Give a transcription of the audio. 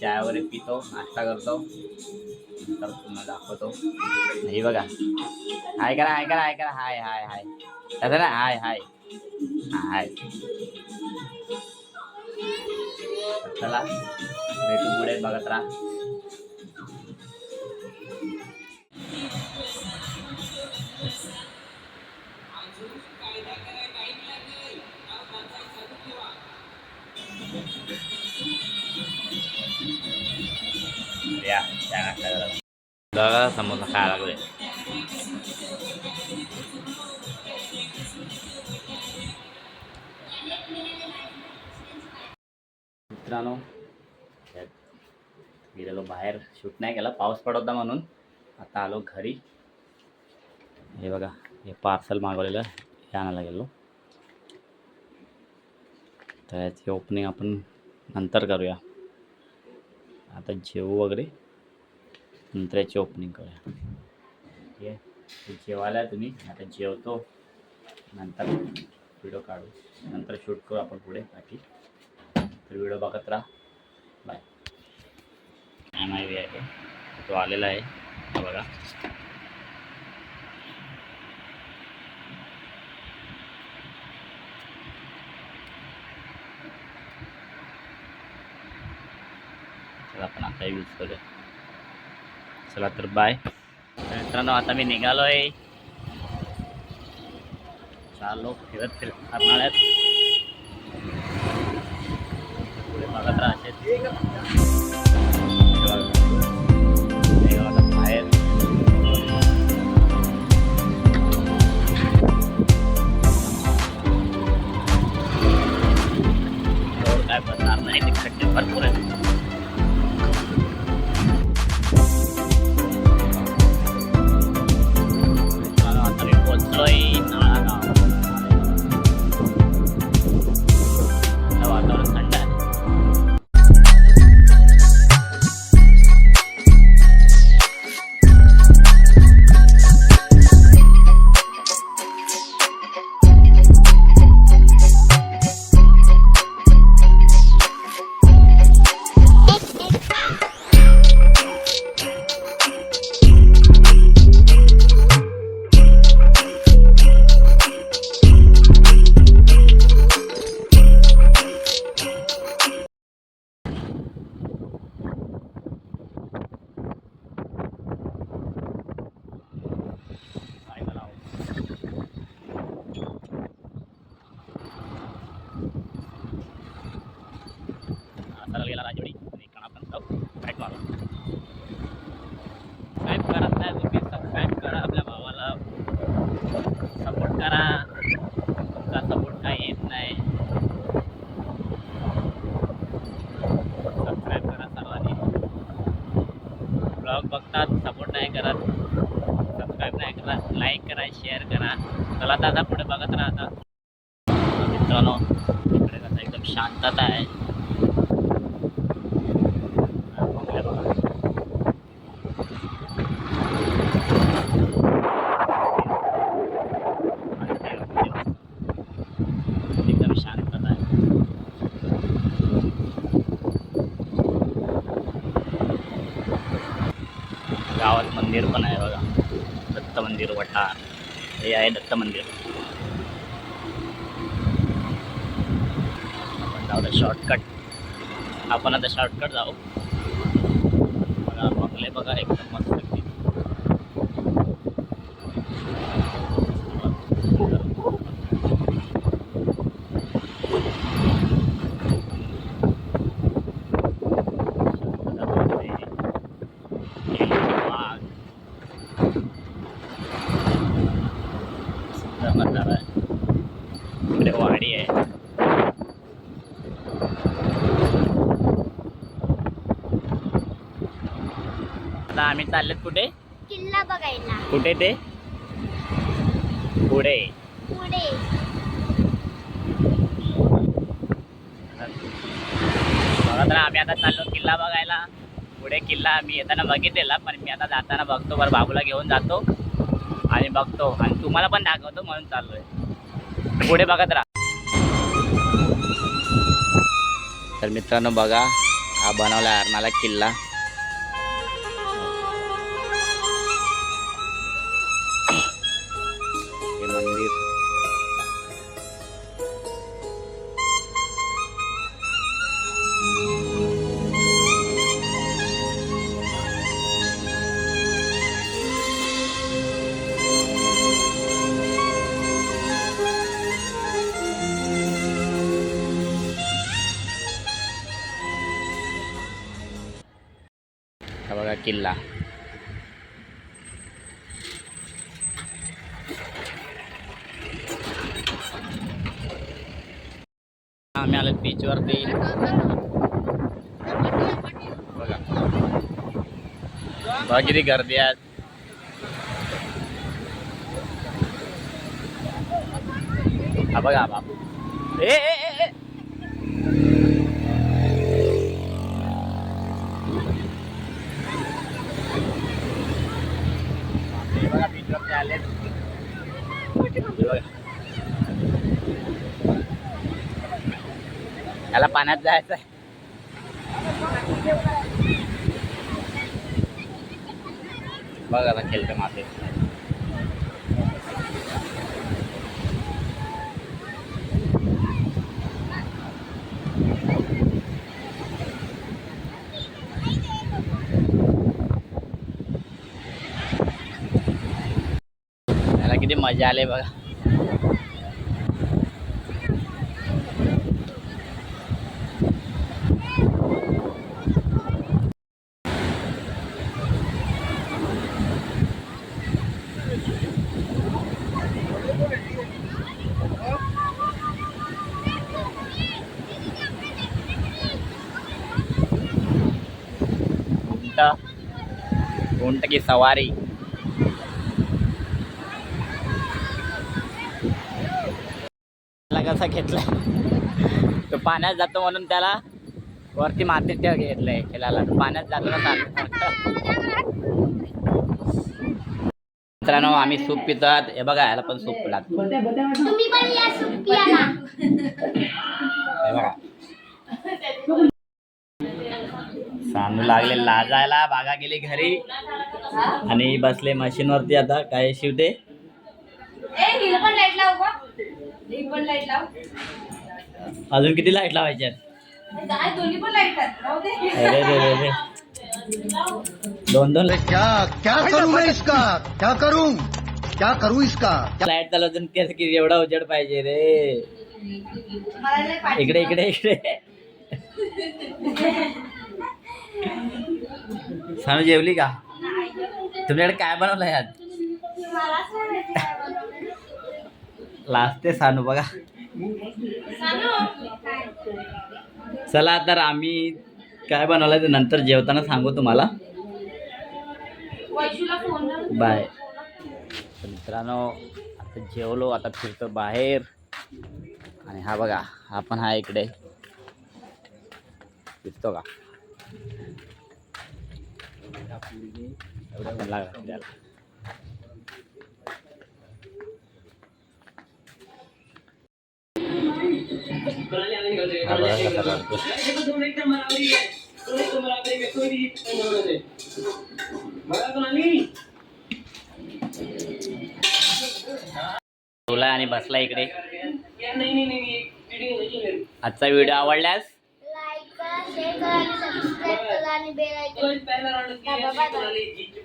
चहा वगैरे पितो नाश्ता करतो. नंतर तुम्हाला दाखवतो. नाही बघा. हाय करा हाय करा हाय करा. हाय हाय हाय. कसं ना हाय हाय. हाय. चला. भेटू पुढे बघत राहा. मित्रांनो. गेलेलो बाहेर शूट नाही केला पाऊस पडत होता म्हणून. आता आलो घरी. हे बघा हे पार्सल मागवलेलं हे आणायला गेलो. तर याची ओपनिंग आपण नंतर करूया. आता जेवू वगैरे. नंतर याची ओपनिंग करूया. ठीक आहे ते जेवायला तुम्ही. आता जेवतो. नंतर व्हिडिओ काढू. नंतर शूट करू आपण पुढे बाकी. तर व्हिडिओ बघत राहा बाय एम आय व्ही आहे तो. तो आलेला आहे हा बघा चला आपण आता यूज करूया चला तर बाय तर मित्रांनो आता मी निघालो आहे चालो फिरत फिरत करणार पुढे गेला राजवाडी. आणि इकडं जाऊ मारू सबस्क्राईब करा नाही तुम्ही सबस्क्राईब करा आपल्या भावाला. सपोर्ट करा. तुमचा सपोर्ट काही येत नाही. सबस्क्राईब करा सर्वांनी. ब्लॉग बघतात सपोर्ट नाही करत. सबस्क्राईब नाही करा लाईक करा शेअर करा. चला दादा पुढे बघत राहता मित्रांनो इकडे कसं एकदम शांतता आहे हा, बघूया बघा. एकदम शांतता आहे गावात मंदिर पण आहे बघा. दत्त मंदिर वठार हे आहे दत्त मंदिर. आपण जाऊ शॉर्टकट आपण आता शॉर्टकट जाऊ. बघा बघले बघा एकदम मस्त आता आम्ही चाललेत कुठे? किल्ला बघायला. कुठे ते? पुढे. पुढे. बघा तर आम्ही आता चाललो किल्ला बघायला. पुढे किल्ला मी येताना बघितलेला पण मी आता जाताना बघतो बरं बाबूला घेऊन जातो. आणि बघतो. आणि तुम्हाला पण दाखवतो म्हणून चाललोय. पुढे बघत राहा. तर मित्रांनो बघा हा बनवला अर्नाला किल्ला. किल्ला आम्ही आलो बीचवरती बघा बघा किती गर्दी आहे हा बघा हा बाबू ए ए, ए, ए. हे बघा बीचवरती आले बघा याला पाण्यात जायचं आहे बघ आता खेळते मासे किती मजा आली बघा. उंट की सवारी. कसा घेतलाय? तो पाण्यात जातो म्हणून त्याला वरती मातीत ठेव घेतलंय खेळायला. तो पाण्यात जातो ना मित्रांनो आम्ही सूप पितात हे बघा याला पण सूप लागतो. हे बघा. सानू लागले लाजायला बागा गेली घरी. आणि बसले मशीन वरती आता काय शिवते? ए हिला पण लाइट लाव का पण लाइट लाव. अजून किती लाइट लावायच्यात काय दोन्ही पण लाइट राहू दे. अरे रे रे रे. दोन दोन. क्या क्या करूं मैं इसका? क्या करूं? क्या करूं इसका? लाइट चालवून की एवढा उजेड पाहिजे रे. इकडे इकडे इकडे. सानू जेवली का? तुमच्याकडे काय बनवलं यात लास्ट ते सानू बघा. चला तर आम्ही काय बनवलं ते नंतर जेवताना सांगू तुम्हाला. बाय. मित्रांनो आता जेवलो आता फिरतो बाहेर. आणि हा बघा हा पण हा इकडे. फिरतो का? लागला. हा आणि बसला इकडे. आजचा व्हिडिओ आवडल्यास? लाईक करा शेअर करा आणि सबस्क्राईब करा